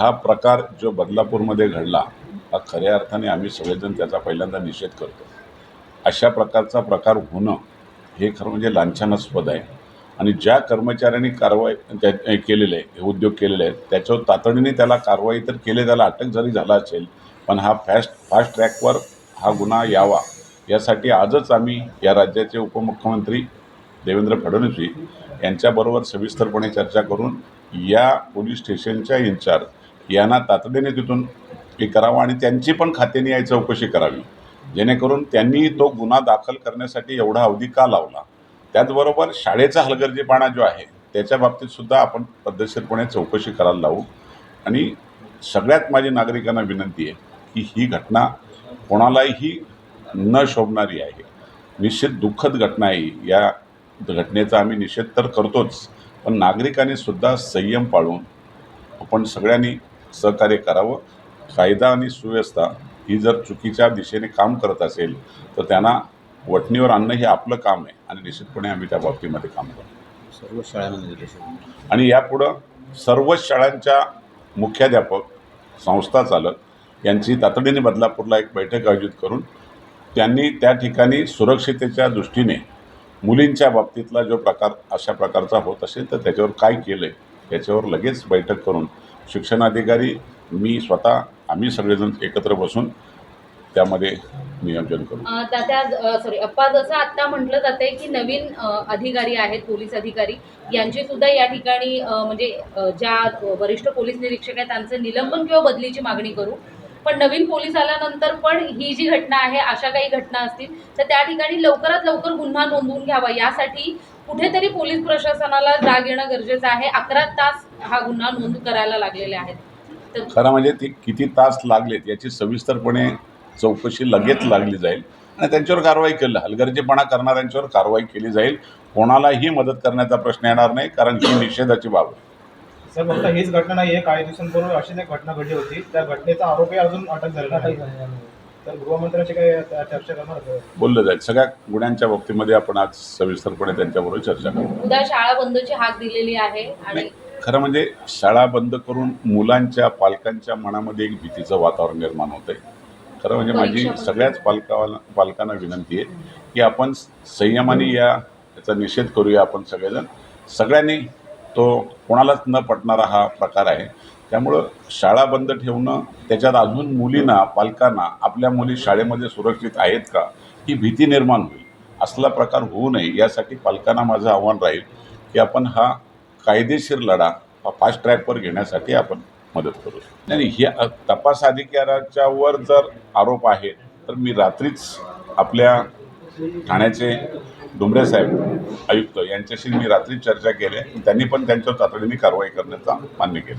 हा प्रकार जो बदलापूरमध्ये घडला हा खऱ्या अर्थाने आम्ही सगळेजण त्याचा पहिल्यांदा निषेध करतो. अशा प्रकारचा प्रकार होणं हे खरं म्हणजे लांछनास्पद आहे. आणि ज्या कर्मचाऱ्यांनी कारवाई त्या केलेले आहे हे उद्योग केलेले आहेत त्याच्यावर तातडीने त्याला कारवाई तर केले त्याला अटक जरी झाला असेल पण हा फॅस्ट फास्ट ट्रॅकवर हा गुन्हा यावा यासाठी आजच आम्ही या राज्याचे उपमुख्यमंत्री देवेंद्र फडणवीस यांच्याबरोबर सविस्तरपणे चर्चा करून या पोलीस स्टेशनच्या इन्चार्ज यांना तातडीने तिथून हे करावं आणि त्यांची पण खात्याने याची चौकशी करावी. जेणेकरून त्यांनी तो गुन्हा दाखल करण्यासाठी एवढा अवधी का लावला? त्याचबरोबर शाळेचा हलगर्जीपणा जो आहे त्याच्या बाबतीत सुद्धा आपण पद्धतशीरपणे चौकशी करायला लावू. आणि सगळ्यात माझी नागरिकांना विनंती आहे की ही घटना कोणालाही न शोभणारी आहे. निश्चित दुःखद घटना आहे. या घटनेचा आम्ही निषेध तर करतोच पण नागरिकांनी सुद्धा संयम पाळून आपण सगळ्यांनी सहकार्य करावं. कायदा आणि सुव्यवस्था ही जर चुकीच्या दिशेने काम करत असेल तर त्यांना वठणीवर आणणं हे आपलं काम आहे आणि निश्चितपणे आम्ही त्या बाबतीमध्ये काम करू सर्व शाळांमध्ये आणि यापुढं सर्वच शाळांच्या मुख्याध्यापक संस्था चालक यांची तातडीने बदलापूरला एक बैठक आयोजित करून त्यांनी त्या ठिकाणी सुरक्षितेच्या दृष्टीने मुलींच्या बाबतीतला जो प्रकार अशा प्रकारचा होत असेल तर त्याच्यावर काय केलं आहे याच्यावर लगेच बैठक करून शिक्षणाधिकारी मी स्वतः आम्ही सगळेजण एकत्र बसून त्यामध्ये नियोजन करू. अ, सॉरी अप्पा जसं आता म्हटलं जाते की नवीन अधिकारी आहेत पोलीस अधिकारी यांची सुद्धा या ठिकाणी म्हणजे ज्या वरिष्ठ पोलीस निरीक्षक आहेत त्यांचं निलंबन किंवा बदलीची मागणी करू. पण नवीन पोलीस आल्यानंतर पण ही जी घटना आहे अशा काही घटना असतील तर त्या ठिकाणी लवकरात लवकर गुन्हा नोंदवून घ्यावा. यासाठी कुठेतरी पोलीस प्रशासनाला जाग येणं गरजेचं आहे. अकरा तास हा गुन्हा नोंद करायला लागलेले आहेत. तर खरं म्हणजे ते किती तास लागलेत याची सविस्तरपणे चौकशी लगेच लागली जाईल आणि त्यांच्यावर कारवाई केली. हलगर्जीपणा करणाऱ्यांच्यावर कारवाई केली जाईल. कोणालाही मदत करण्याचा प्रश्न येणार नाही कारण ही निषेधाची बाब आहे. सर फक्त हीच घटना नाही आहे काही दिवसांपूर्वी अशीच एक घटना घडली होती. त्या घटनेचा आरोपी अजून अटक झालेला नाही. तर गृहमंत्र्यांची काही त्या चर्चा करणार होते बोललं जाईल. सगळ्या गुन्ह्यांच्या बाबतीमध्ये आपण आज सविस्तरपणे त्यांच्याबरोबर चर्चा करू. उद्या शाळा बंदची हाक दिलेली आहे आणि नाही, खरं म्हणजे शाळा बंद करून मुलांच्या पालकांच्या मनामध्ये एक भीतीचं वातावरण निर्माण होतं आहे खरं म्हणजे माझी परीक्षा. सगळ्याच पालकाला पालकांना विनंती आहे की आपण संयमाने या याचा निषेध करूया आपण सगळेजण. सगळ्यांनी तो कोणालाच न पटणारा हा प्रकार आहे. त्यामुळं शाळा बंद ठेवणं त्याच्यात अजून मुलींना पालकांना आपल्या मुली शाळेमध्ये सुरक्षित आहेत का ही भीती निर्माण होईल. असला प्रकार होऊ नये यासाठी पालकांना माझं आव्हान राहील की आपण हा कायदेशीर लढा हा फास्ट ट्रॅकवर घेण्यासाठी आपण मदत करू. नाही ह्या हे तपास अधिकाऱ्याच्या वर जर आरोप आहे तर मी रात्रीच आपल्या ठाण्याचे डुंबरे साहेब आयुक्त यांच्याशी मी रात्री चर्चा केली त्यांनी पण त्यांच्यावर तातडीने कारवाई करण्याचा मान्य केलं.